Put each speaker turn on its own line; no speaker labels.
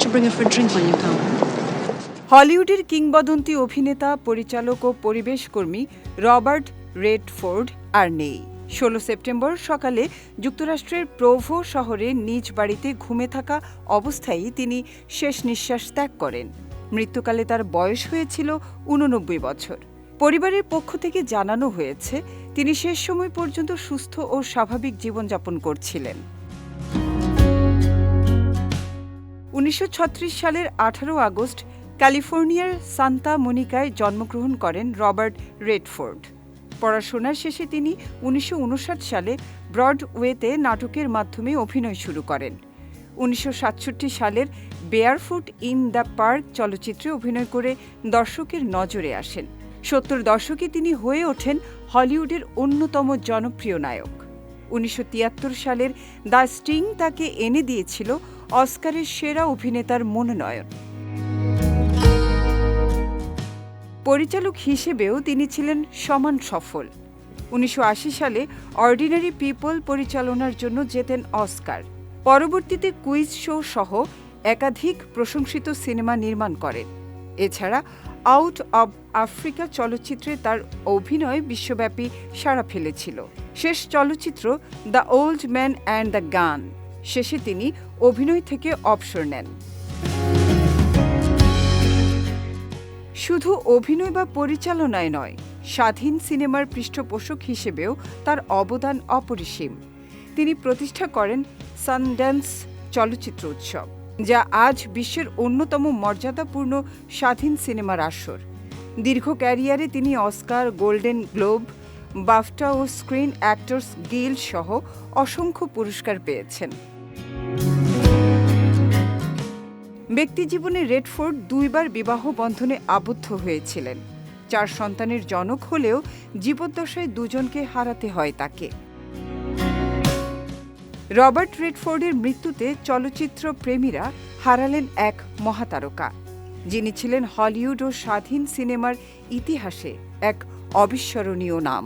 don't you bring a drink when you come?
হলিউডের কিংবদন্তি অভিনেতা, পরিচালক ও পরিবেশকর্মী রবার্ট রেডফোর্ড আর নেই। ষোলো সেপ্টেম্বর সকালে যুক্তরাষ্ট্রের প্রোভো শহরে নিজ বাড়িতে ঘুমে থাকা অবস্থায় তিনি শেষ নিঃশ্বাস ত্যাগ করেন। মৃত্যুকালে তার বয়স হয়েছিল উননব্বই বছর। পরিবারের পক্ষ থেকে জানানো হয়েছে, তিনি শেষ সময় পর্যন্ত সুস্থ ও স্বাভাবিক জীবনযাপন করছিলেন। উনিশশো ছত্রিশ সালের আঠারো আগস্ট ক্যালিফোর্নিয়ার সান্তা মনিকায় জন্মগ্রহণ করেন রবার্ট রেডফোর্ড। পড়াশোনার শেষে তিনি উনিশশো উনষাট সালে ব্রডওয়েতে নাটকের মাধ্যমে অভিনয় শুরু করেন। উনিশশো সাতষট্টি সালের বেয়ারফুট ইন দ্য পার্ক চলচ্চিত্রে অভিনয় করে দর্শকের নজরে আসেন। সত্তর দশকে তিনি হয়ে ওঠেন হলিউডের অন্যতম জনপ্রিয় নায়ক। উনিশশো তিয়াত্তর সালের দ্য স্টিং তাকে এনে দিয়েছিল অস্কারের সেরা অভিনেতার মনোনয়ন। পরিচালক হিসেবেও তিনি ছিলেন সমান সফল। উনিশশো আশি সালে অর্ডিনারি পিপল পরিচালনার জন্য জেতেন অস্কার। পরবর্তীতে কুইজ শো সহ একাধিক প্রশংসিত সিনেমা নির্মাণ করেন। এছাড়া আউট অব আফ্রিকা চলচ্চিত্রে তার অভিনয় বিশ্বব্যাপী সাড়া ফেলেছিল। শেষ চলচ্চিত্র The Old Man and the Gun. শেষে তিনি অভিনয় থেকে অবসর নেন। শুধু অভিনয় বা পরিচালনায় নয়, স্বাধীন সিনেমার পৃষ্ঠপোষক হিসেবেও তার অবদান অপরিসীম। তিনি প্রতিষ্ঠা করেন সানড্যান্স চলচ্চিত্র উৎসব, যা আজ বিশ্বের অন্যতম মর্যাদাপূর্ণ স্বাধীন সিনেমার আসর। দীর্ঘ ক্যারিয়ারে তিনি অস্কার, গোল্ডেন গ্লোব বাফটা ও স্ক্রিন অ্যাক্টরস গিল সহ অসংখ্য পুরস্কার পেয়েছেন। ব্যক্তিজীবনে রেডফোর্ড দুইবার বিবাহ বন্ধনে আবদ্ধ হয়েছিলেন। চার সন্তানের জনক হলেও জীবদ্দশায় দুজনকে হারাতে হয় তাকে। রবার্ট রেডফোর্ডের মৃত্যুতে চলচ্চিত্র প্রেমীরা হারালেন এক মহাতারকা, যিনি ছিলেন হলিউড ও স্বাধীন সিনেমার ইতিহাসে এক অবিস্মরণীয় নাম।